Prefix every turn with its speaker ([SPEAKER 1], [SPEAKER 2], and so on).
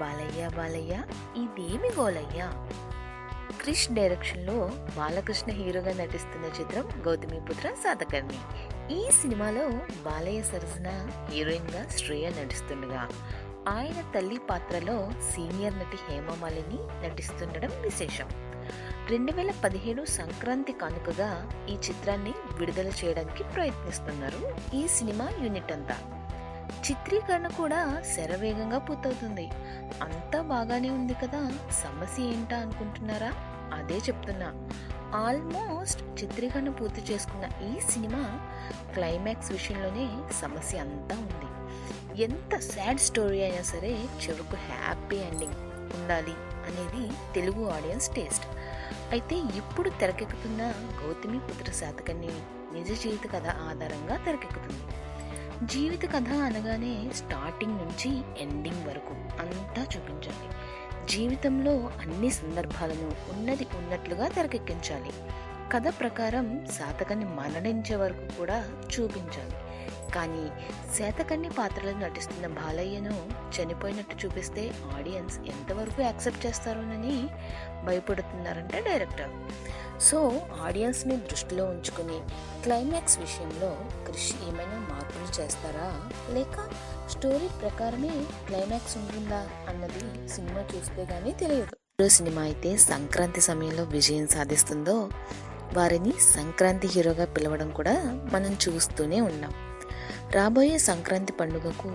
[SPEAKER 1] బాలయ్య బాలయ్య ఇదేమి గోలయ్య? క్రిష్ డైరెక్షన్లో బాలకృష్ణ హీరోగా నటిస్తున్న చిత్రం గౌతమిపుత్ర సాతకర్ణి. ఈ సినిమాలో బాలయ్య సరసన హీరోయిన్గా శ్రేయ నటిస్తుండగా. ఆయన తల్లి పాత్రలో సీనియర్ నటి హేమమాలిని నటిస్తుండడం విశేషం. రెండు వేల పదిహేడు సంక్రాంతి కానుకగా ఈ చిత్రాన్ని విడుదల చేయడానికి ప్రయత్నిస్తున్నారు ఈ సినిమా యూనిట్ అంతా. చిత్రీకరణ కూడా శరవేగంగా పూర్తవుతుంది. అంతా బాగానే ఉంది కదా సమస్య ఏంటా అనుకుంటున్నారా? అదే చెప్తున్నా. ఆల్మోస్ట్ చిత్రీకరణ పూర్తి చేసుకున్న ఈ సినిమా క్లైమాక్స్ విషయంలోనే సమస్య అంతా ఉంది. ఎంత సాడ్ స్టోరీ అయినా సరే చివరకు హ్యాపీ ఎండింగ్ ఉండాలి అనేది తెలుగు ఆడియన్స్ టేస్ట్. అయితే ఇప్పుడు తెరకెక్కుతున్న గౌతమి పుత్ర శాతకర్ణి నిజ జీవిత కథ ఆధారంగా తెరకెక్కుతుంది. జీవిత కథ అనగానే స్టార్టింగ్ నుంచి ఎండింగ్ వరకు అంతా చూపించాలి. జీవితంలో అన్ని సందర్భాలను ఉన్నది ఉన్నట్లుగా తెరకెక్కించాలి. కథ ప్రకారం శాతకాన్ని మరణించే వరకు కూడా చూపించాలి. కానీ శాతకన్ని పాత్రలను నటిస్తున్న బాలయ్యను చనిపోయినట్టు చూపిస్తే ఆడియన్స్ ఎంతవరకు యాక్సెప్ట్ చేస్తారోనని భయపడుతున్నారంటే డైరెక్టర్. సో ఆడియన్స్ని దృష్టిలో ఉంచుకుని క్లైమాక్స్ విషయంలో క్రిష్ ఏమైనా మార్పులు చేస్తారా? లేక స్టోరీ ప్రకారమే క్లైమాక్స్ ఉంటుందా అన్నది సినిమా చూస్తే కానీ తెలియదు. హీరో సినిమా అయితే సంక్రాంతి సమయంలో విజయం సాధిస్తుందో వారిని సంక్రాంతి హీరోగా పిలవడం కూడా మనం చూస్తూనే ఉన్నాం. రాబోయే సంక్రాంతి పండుగకు